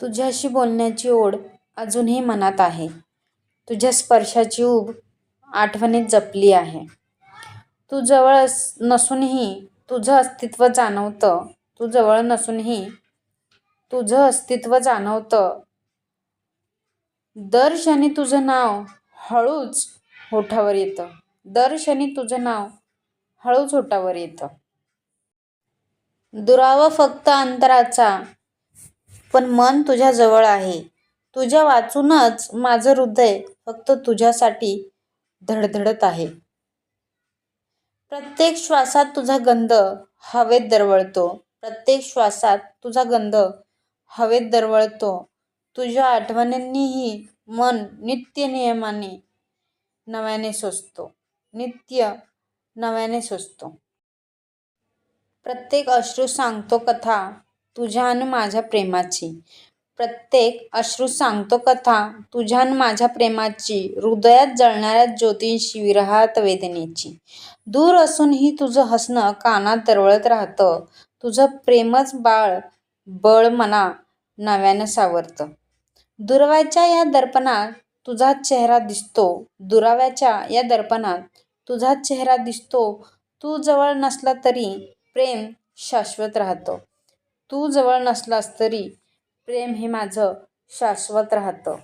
तुझ्याशी बोलण्याची ओढ अजूनही मनात आहे. तुझ्या स्पर्शाची ऊब आठवणीत जपली आहे. तू जवळ अस नसूनही तुझं अस्तित्व जाणवतं. तू जवळ नसूनही तुझं अस्तित्व जाणवतं. दर क्षणी तुझं नाव हळूच ओठावर येतं. दर क्षणी तुझं नाव हळूच ओठावर येतं. दुरावा फक्त अंतराचा पण मन तुझ्या जवळ आहे. तुझ्या वाचूनच माझं हृदय फक्त तुझ्यासाठी धडधडत आहे. प्रत्येक श्वासात तुझा गंध हवेत दरवळतो. प्रत्येक श्वासात तुझा गंध हवेत दरवळतो. तुझ्या आठवणींनीही मन नित्य नियमाने नव्याने सोसतो. नित्य नव्याने सोसतो. प्रत्येक अश्रू सांगतो कथा तुझ्या आणि माझ्या प्रेमाची. प्रत्येक अश्रू सांगतो कथा तुझ्या आणि माझ्या प्रेमाची हृदयात जळणाऱ्या ज्योतींशी विरहात वेदनेची. दूर असूनही तुझं हसणं कानात दरवळत राहतं. तुझं प्रेमच बाळ बळ मना नव्यानं सावरतं. दुराव्याच्या या दर्पणात तुझा चेहरा दिसतो. दुराव्याच्या या दर्पणात तुझा चेहरा दिसतो. तू जवळ नसला तरी प्रेम शाश्वत राहतं. तू जवळ नसलास तरी प्रेम हे माझं शाश्वत राहतं.